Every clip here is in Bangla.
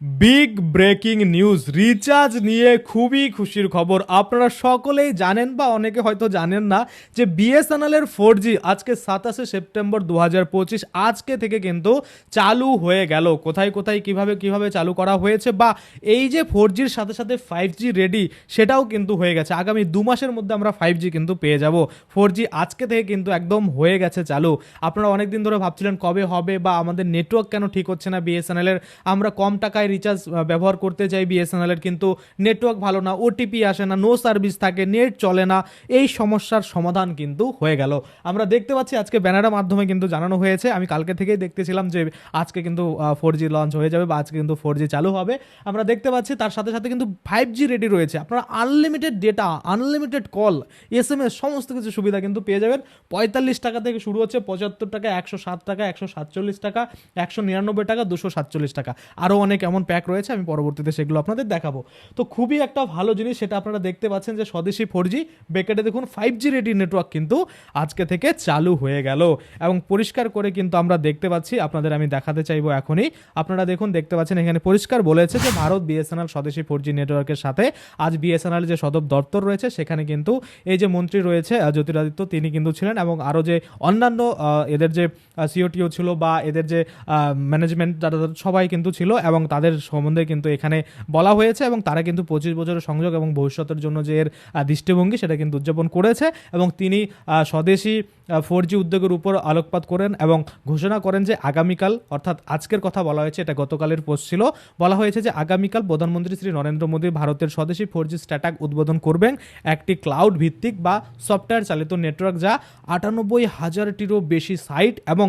বিগ ব্রেকিং নিউজ রিচার্জ নিয়ে খুবই খুশির খবর। আপনারা সকলেই জানেন বা অনেকে হয়তো জানেন না যে বিএসএনএল এর ফোর জি আজকে সাতাশে সেপ্টেম্বর দু হাজার পঁচিশ, আজকে থেকে কিন্তু চালু হয়ে গেল। কোথায় কোথায়, কীভাবে কীভাবে চালু করা হয়েছে বা এই যে ফোর জির সাথে সাথে ফাইভ জি রেডি সেটাও কিন্তু হয়ে গেছে। আগামী দু মাসের মধ্যে আমরা ফাইভ জি কিন্তু পেয়ে যাব। ফোর জি আজকে থেকে কিন্তু একদম হয়ে গেছে চালু। আপনারা অনেকদিন ধরে ভাবছিলেন কবে হবে বা আমাদের নেটওয়ার্ক কেন ঠিক হচ্ছে না বিএসএনএল এর। আমরা কম টাকায় রিচার্জ ব্যবহার করতে চাই বিএসএনএল এর, কিন্তু নেটওয়ার্ক ভালো না ওটিপি আসে না নো সার্ভিস থাকে নেট চলে না, এই সমস্যার সমাধান কিন্তু হয়ে গেল। আমরা দেখতে পাচ্ছি আজকে ব্যানারের মাধ্যমে কিন্তু জানানো হয়েছে। আমি কালকে থেকেই দেখতেছিলাম যে আজকে কিন্তু ফোর জি লঞ্চ হয়ে যাবে বা আজকে কিন্তু ফোর জি চালু হবে। আমরা দেখতে পাচ্ছি তার সাথে সাথে কিন্তু ফাইভ জি রেডি রয়েছে। আপনারা unlimited data unlimited call S M S সমস্ত কিছু সুবিধা কিন্তু পেয়ে যাবেন। পঁয়তাল্লিশ টাকা থেকে শুরু হচ্ছে পঁচাত্তর টাকা, একশো সাত টাকা, একশো সাতচল্লিশ টাকা, একশো নিরানব্বই টাকা, দুশো সাতচল্লিশ টাকা। আরও অনেক এমন প্যাক রয়েছে, আমি পরবর্তীতে সেগুলো আপনাদের দেখাবো। তো খুবই একটা ভালো জিনিস, সেটা আপনারা দেখতে পাচ্ছেন যে স্বদেশি ফোর জি বেকেটে দেখুন ফাইভ জি রেডি নেটওয়ার্ক কিন্তু আজকে থেকে চালু হয়ে গেল। এবং পরিষ্কার করে কিন্তু আমরা দেখতে পাচ্ছি, আপনাদের আমি দেখাতে চাইব এখনই। আপনারা দেখুন, দেখতে পাচ্ছেন এখানে পরিষ্কার বলেছে যে ভারত বিএসএনএল স্বদেশি ফোর জি নেটওয়ার্কের সাথে। আজ বিএসএনএল যে সদর দপ্তর রয়েছে, সেখানে কিন্তু এই যে মন্ত্রী রয়েছে জ্যোতিরাদিত্য, তিনি কিন্তু ছিলেন এবং আরও যে অন্যান্য এদের যে সিওটিও ছিল বা এদের যে ম্যানেজমেন্ট সবাই কিন্তু ছিল এবং তাদের সম্বন্ধে কিন্তু এখানে বলা হয়েছে এবং তারা কিন্তু পঁচিশ বছরের সংযোগ এবং ভবিষ্যতের জন্য যে এর দৃষ্টিভঙ্গি সেটা কিন্তু উদযাপন করেছে এবং তিনি স্বদেশি ফোর জি উদ্যোগের উপর আলোকপাত করেন এবং ঘোষণা করেন যে আগামীকাল, অর্থাৎ আজকের কথা বলা হয়েছে, এটা গতকালের পোস্ট ছিল, বলা হয়েছে যে আগামীকাল প্রধানমন্ত্রী শ্রী নরেন্দ্র মোদী ভারতের স্বদেশি ফোর জি স্ট্যাটাক উদ্বোধন করবেন। একটি ক্লাউড ভিত্তিক বা সফটওয়্যার চালিত নেটওয়ার্ক যা আটানব্বই হাজারটিরও বেশি সাইট এবং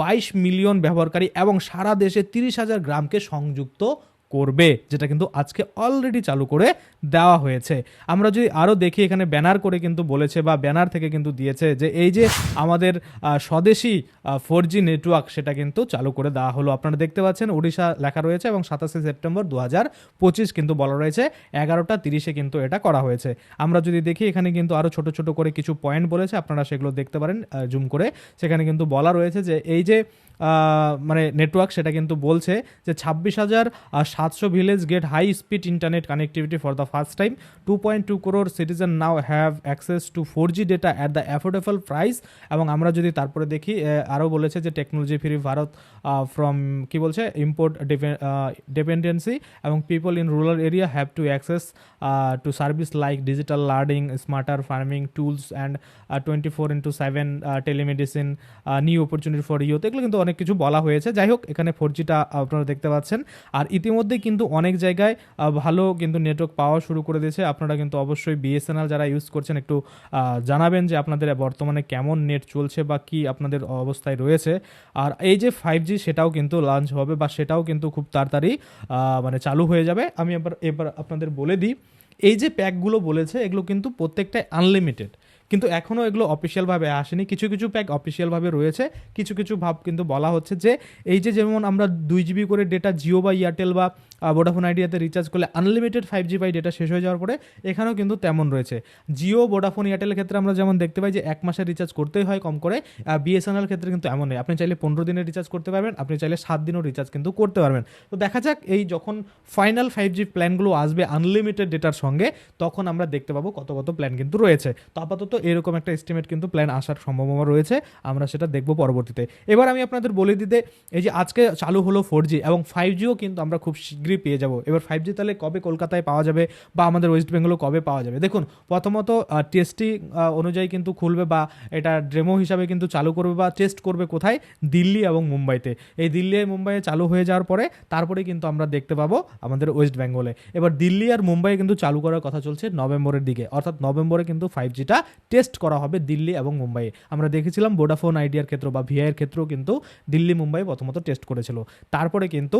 বাইশ মিলিয়ন ব্যবহারকারী এবং সারা দেশে তিরিশ হাজার গ্রামকে সংযুক্ত করবে, যেটা কিন্তু আজকে অলরেডি চালু করে দেওয়া হয়েছে। আমরা যদি আরও দেখি, এখানে ব্যানার করে কিন্তু বলেছে বা ব্যানার থেকে কিন্তু দিয়েছে যে এই যে আমাদের স্বদেশি ফোর জি নেটওয়ার্ক সেটা কিন্তু চালু করে দেওয়া হলো। আপনারা দেখতে পাচ্ছেন, ওড়িশা লেখা রয়েছে এবং সাতাশে সেপ্টেম্বর দু পঁচিশ কিন্তু বলা রয়েছে, এগারোটা তিরিশে কিন্তু এটা করা হয়েছে। আমরা যদি দেখি, এখানে কিন্তু আরও ছোট ছোট করে কিছু পয়েন্ট বলেছে, আপনারা সেগুলো দেখতে পারেন জুম করে। সেখানে কিন্তু বলা রয়েছে যে এই যে মানে নেটওয়ার্ক সেটা কিন্তু বলছে যে ছাব্বিশ হাজার সাতশো village get high speed internet connectivity for the first time two point two crore citizen now have access to four G data at the affordable price এবং আমরা যদি তারপরে দেখি আরও বলেছে যে টেকনোলজি ফ্রি ভারত ফ্রম কি বলছে? ইম্পোর্ট ডিপেন্ডেন্সি এবং people in rural area have to access to service like digital learning smarter farming tools and twenty four into seven telemedicine new opportunity for youth এগুলো কিন্তু অনেক কিছু বলা হয়েছে। যাই হোক এখানে ফোর জিটা আপনারা দেখতে পাচ্ছেন। আর ইতিমধ্যে কিন্তু অনেক জায়গায় ভালো কিন্তু নেটওয়ার্ক পাওয়া শুরু করে দিয়েছে। আপনারা কিন্তু অবশ্যই বিএসএনএল যারা ইউজ করছেন, একটু জানাবেন যে আপনাদের বর্তমানে কেমন নেট চলছে বা কি আপনাদের অবস্থায় রয়েছে। আর এই যে ফাইভ জি সেটাও কিন্তু লঞ্চ হবে বা সেটাও কিন্তু খুব তাড়াতাড়ি মানে চালু হয়ে যাবে। আমি এবার এবার আপনাদের বলে দিই। এই যে প্যাকগুলো বলেছে, এগুলো কিন্তু প্রত্যেকটাই আনলিমিটেড কিন্তু এখনও এগুলো অফিসিয়ালভাবে আসেনি। কিছু কিছু প্যাক অফিসিয়ালভাবে রয়েছে। কিছু কিছু ভাব কিন্তু বলা হচ্ছে যে, এই যে যেমন আমরা দুই জিবি করে ডেটা জিও বা এয়ারটেল বা ভোডাফোন আইডিয়াতে রিচার্জ করলে unlimited five G by data শেষ হয়ে যাওয়ার পরে এখানেও কিন্তু তেমন রয়েছে। জিও ভোডাফোন এয়ারটেলের ক্ষেত্রে আমরা যেমন দেখতে পাই যে এক মাসের রিচার্জ করতেই হয় কম করে বিএসএনএল ক্ষেত্রে কিন্তু এমন নেই আপনি চাইলে পনেরো দিনের রিচার্জ করতে পারবেন, আপনি চাইলে সাত দিনও রিচার্জ কিন্তু করতে পারবেন। তো দেখা যাক এই যখন ফাইনাল ফাইভ জি প্ল্যানগুলো আসবে আনলিমিটেড ডেটার সঙ্গে, তখন আমরা দেখতে পাবো কত কত প্ল্যান কিন্তু রয়েছে। তো আপাতত এরকম একটা এস্টিমেট কিন্তু প্ল্যান আসার সম্ভাবনা রয়েছে, আমরা সেটা দেখব পরবর্তীতে। এবার আমি আপনাদের বলে দিতে, এই যে আজকে চালু হলো ফোর জি এবং ফাইভ জিও কিন্তু আমরা খুব শীঘ্রই পেয়ে যাব। এবার ফাইভ জি তাহলে কবে কলকাতায় পাওয়া যাবে বা আমাদের ওয়েস্ট বেঙ্গলও কবে পাওয়া যাবে? দেখুন, প্রথমত টেস্টি অনুযায়ী কিন্তু খুলবে বা এটা ড্রেমো হিসাবে কিন্তু চালু করবে বা টেস্ট করবে কোথায়? দিল্লি এবং মুম্বাইতে। এই দিল্লি আর মুম্বাইয়ে চালু হয়ে যাওয়ার পরে তারপরে কিন্তু আমরা দেখতে পাবো আমাদের ওয়েস্ট বেঙ্গলে এবার দিল্লি আর মুম্বাইয়ে কিন্তু চালু করার কথা চলছে নভেম্বরের দিকে। অর্থাৎ নভেম্বরে কিন্তু ফাইভ জিটা টেস্ট করা হবে দিল্লি এবং মুম্বাইয়ে। আমরা দেখেছিলাম ভোডাফোন আইডিয়ার ক্ষেত্র বা ভিআইয়ের ক্ষেত্রেও কিন্তু দিল্লি মুম্বাই প্রথমত টেস্ট করেছিল। তারপরে কিন্তু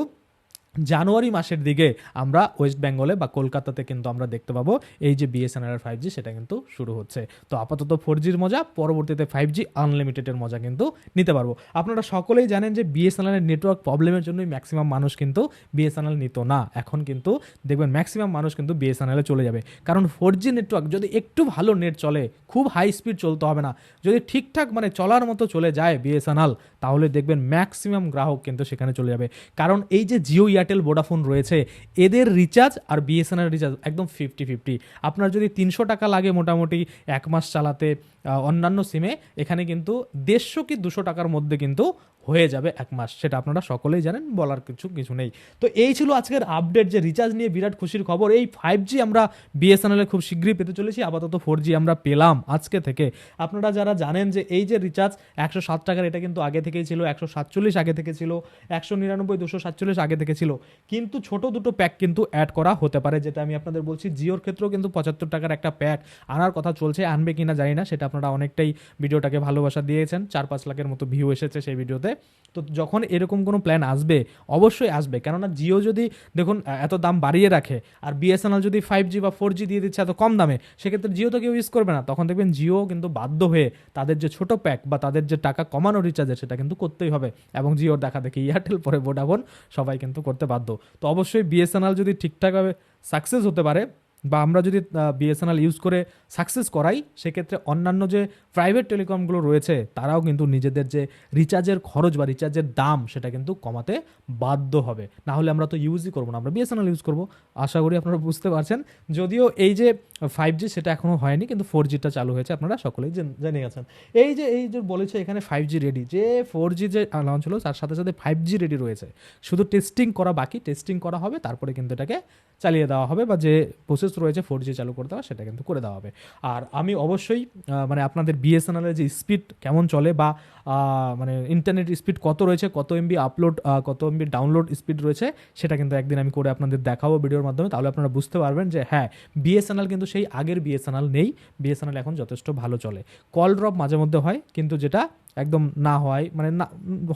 জানুয়ারি মাসের দিকে আমরা ওয়েস্ট বেঙ্গলে বা কলকাতাতে কিন্তু আমরা দেখতে পাবো এই যে বিএসএনএল ফাইভ জি সেটা কিন্তু শুরু হচ্ছে। তো আপাতত ফোর জির মজা, পরবর্তীতে ফাইভ জি আনলিমিটেডের মজা কিন্তু নিতে পারব। আপনারা সকলেই জানেন যে বিএসএনএল এর নেটওয়ার্ক প্রবলেমের জন্যই ম্যাক্সিমাম মানুষ কিন্তু বিএসএনএল নিত না। এখন কিন্তু দেখবেন ম্যাক্সিমাম মানুষ কিন্তু বিএসএনএল চলে যাবে। কারণ ফোর জি নেটওয়ার্ক যদি একটু ভালো নেট চলে, খুব হাই স্পিড চলতে হবে না। যদি ঠিকঠাক মানে চলার মতো চলে যায় বিএসএনএল, তাহলে দেখবেন ম্যাক্সিমাম গ্রাহক কিন্তু সেখানে চলে যাবে। কারণ এই যে জিও এয়ারটেল এয়ারটেল ভোডাফোন রয়েছে। এদের রিচার্জ আর বিএসএনএল রিচার্জ একদম ফিফটি ফিফটি আপনার যদি তিনশো টাকা লাগে মোটামুটি এক মাস চালাতে অন্যান্য সিমে এখানে কিন্তু দেড়শো কি দুশো টাকার মধ্যে কিন্তু হয়ে যাবে এক মাস, সেটা আপনারা সকলেই জানেন, বলার কিছু কিছু নেই। তো এই ছিল আজকের আপডেট যে রিচার্জ নিয়ে বিরাট খুশির খবর। এই ফাইভ জি আমরা বিএসএনএল খুব শীঘ্রই পেতে চলেছি, আপাতত ফোর জি আমরা পেলাম আজকে থেকে। আপনারা যারা জানেন যে এই যে রিচার্জ একশো সাত টাকার এটা কিন্তু আগে থেকেই ছিল, একশো সাতচল্লিশ আগে থেকে ছিল, একশো নিরানব্বই, দুশো সাতচল্লিশ আগে থেকে ছিল। কিন্তু ছোট দুটো প্যাক কিন্তু অ্যাড করা হতে পারে, যেটা আমি আপনাদের বলছি, জিওর ক্ষেত্রেও কিন্তু পঁচাত্তর টাকার একটা প্যাক আনার কথা চলছে, আনবে কিনা জানি না, সেটা আপনারা অনেকটাই ভিডিওটাকে ভালোবাসা দিয়েছেন, চার পাঁচ লাখের মতো ভিউ এসেছে সেই ভিডিওতে তো যখন এরকম কোনো প্ল্যান আসবে, অবশ্যই আসবে। কেননা জিও যদি, দেখুন এত দাম বাড়িয়ে রাখে, আর বিএসএনএল যদি ফাইভ জি বা ফোর জি দিয়ে দিচ্ছে এত কম দামে, সেক্ষেত্রে জিও তো কেউ ইউজ করবে না। তখন দেখবেন জিও কিন্তু বাধ্য হয়ে তাদের যে ছোট প্যাক বা তাদের যে টাকা কমানো রিচার্জের সেটা কিন্তু করতেই হবে। এবং জিওর দেখা দেখি এয়ারটেল পরে ভোডাফোন সবাই কিন্তু করতে বাধ্য। তো অবশ্যই বিএসএনএল যদি ঠিকঠাকভাবে সাকসেস হতে পারে বা আমরা যদি বিএসএনএল ইউজ করে সাকসেস করাই, সেক্ষেত্রে অন্যান্য যে প্রাইভেট টেলিকমগুলো রয়েছে, তারাও কিন্তু নিজেদের যে রিচার্জের খরচ বা রিচার্জের দাম, সেটা কিন্তু কমাতে বাধ্য হবে। না হলে আমরা তো ইউজই করব না, আমরা বিএসএনএল ইউজ করব। আশা করি আপনারা বুঝতে পারছেন। যদিও এই যে ফাইভ জি সেটা এখনও হয়নি, কিন্তু ফোর জিটা চালু হয়েছে, আপনারা সকলেই জেনে গেছেন এই যে এই যে বলেছে এখানে ফাইভ জি রেডি যে ফোর জি যে লঞ্চ হলো, তার সাথে সাথে ফাইভ জি রেডি রয়েছে। শুধু টেস্টিং করা বাকি টেস্টিং করা হবে, তারপরে কিন্তু এটাকে চালিয়ে দেওয়া হবে বা যে প্রসেস রয়েছে ফোর জি চালু করে দেওয়া, সেটা কিন্তু করে দেওয়া হবে। আর আমি অবশ্যই মানে আপনাদের বিএসএনএলের যে স্পিড কেমন চলে বা মানে ইন্টারনেট স্পিড কত রয়েছে, কত এমবি আপলোড কত এমবি ডাউনলোড স্পিড রয়েছে, সেটা কিন্তু একদিন আমি করে আপনাদের দেখাবো ভিডিওর মাধ্যমে। তাহলে আপনারা বুঝতে পারবেন যে হ্যাঁ বিএসএনএল কিন্তু সেই আগের বিএসএনএল নেই। বিএসএনএল এখন যথেষ্ট ভালো চলে। কল ড্রপ মাঝে মধ্যে হয়, কিন্তু যেটা একদম না হয় মানে না,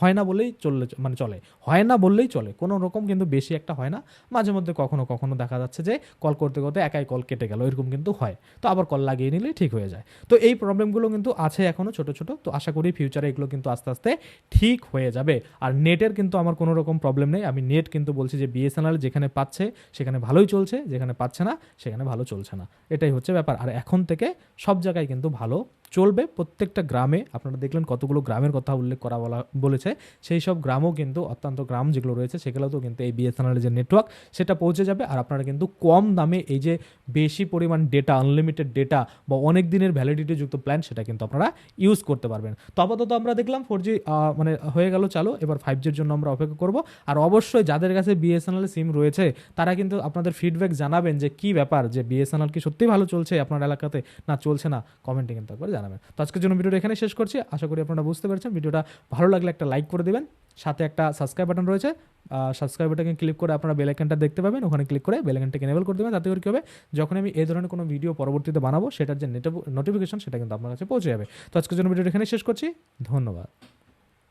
হয় না বললেই চললে মানে চলে। হয় না বললেই চলে। কোনো রকম কিন্তু বেশি একটা হয় না। মাঝে মধ্যে কখনো কখনো দেখা যাচ্ছে যে কল করতে করতে একাই কল কেটে গেল, এরকম কিন্তু হয়। তো আবার কল লাগিয়ে নিলেই ঠিক হয়ে যায়। তো এই প্রবলেমগুলো কিন্তু আছে এখনও ছোট ছোট। তো আশা করি ফিউচারে এগুলো কিন্তু আস্তে আস্তে ঠিক হয়ে যাবে। আর নেটের কিন্তু আমার কোনো রকম প্রবলেম নেই। আমি নেট কিন্তু বলছি যে বিএসএনএল যেখানে পাচ্ছে, সেখানে ভালোই চলছে। যেখানে পাচ্ছে না, সেখানে ভালো চলছে না। এটাই হচ্ছে ব্যাপার। আর এখন থেকে সব জায়গায় কিন্তু ভালো চলবে প্রত্যেকটা গ্রামে। আপনারা দেখলেন কতগুলো গ্রামের কথা উল্লেখ করা বলা, বলেছে। সেই সব গ্রামও কিন্তু অত্যন্ত গ্রাম যেগুলো রয়েছে, সেগুলোতেও কিন্তু এই বিএসএনএল যে নেটওয়ার্ক সেটা পৌঁছে যাবে। আর আপনারা কিন্তু কম দামে এই যে বেশি পরিমাণ ডেটা আনলিমিটেড ডেটা বা অনেক দিনের ভ্যালিডিটি যুক্ত প্ল্যান সেটা কিন্তু আপনারা ইউজ করতে পারবেন। তো আপাতত আমরা দেখলাম ফোর জি মানে হয়ে গেল, চালু। এবার ফাইভ জির জন্য আমরা অপেক্ষা করব। আর অবশ্যই যাদের কাছে বিএসএনএল সিম রয়েছে, তারা কিন্তু আপনাদের ফিডব্যাক জানাবেন যে কি ব্যাপার, যে বিএসএনএল কি সত্যি ভালো চলছে আপনার এলাকাতে? না, চলছে না? কমেন্টে কিন্তু একবার জানাবেন। তো আজকের জন্য ভিডিওটা এখানে শেষ করছি। আশা করি আপনারা বুঝতে পেরেছেন। ভিডিওটা ভালো লাগলে একটা লাইক করে দেবেন। সাথে একটা সাবস্ক্রাইব বাটন রয়েছে। সাবস্ক্রাইব বাটনকে ক্লিক করে আপনারা বেল আইকনটা দেখতে পাবেন। ওখানে ক্লিক করে বেল আইকনটাকে এনেবল করে দেবেন। তাতে করে কী হবে? যখন আমি এই ধরনের কোনো ভিডিও পরবর্তীতে বানাবো, সেটার যে নোটিফিকেশন সেটা কিন্তু আপনার কাছে পৌঁছে যাবে। তো আজকের জন্য ভিডিওটা এখানে শেষ করছি। ধন্যবাদ।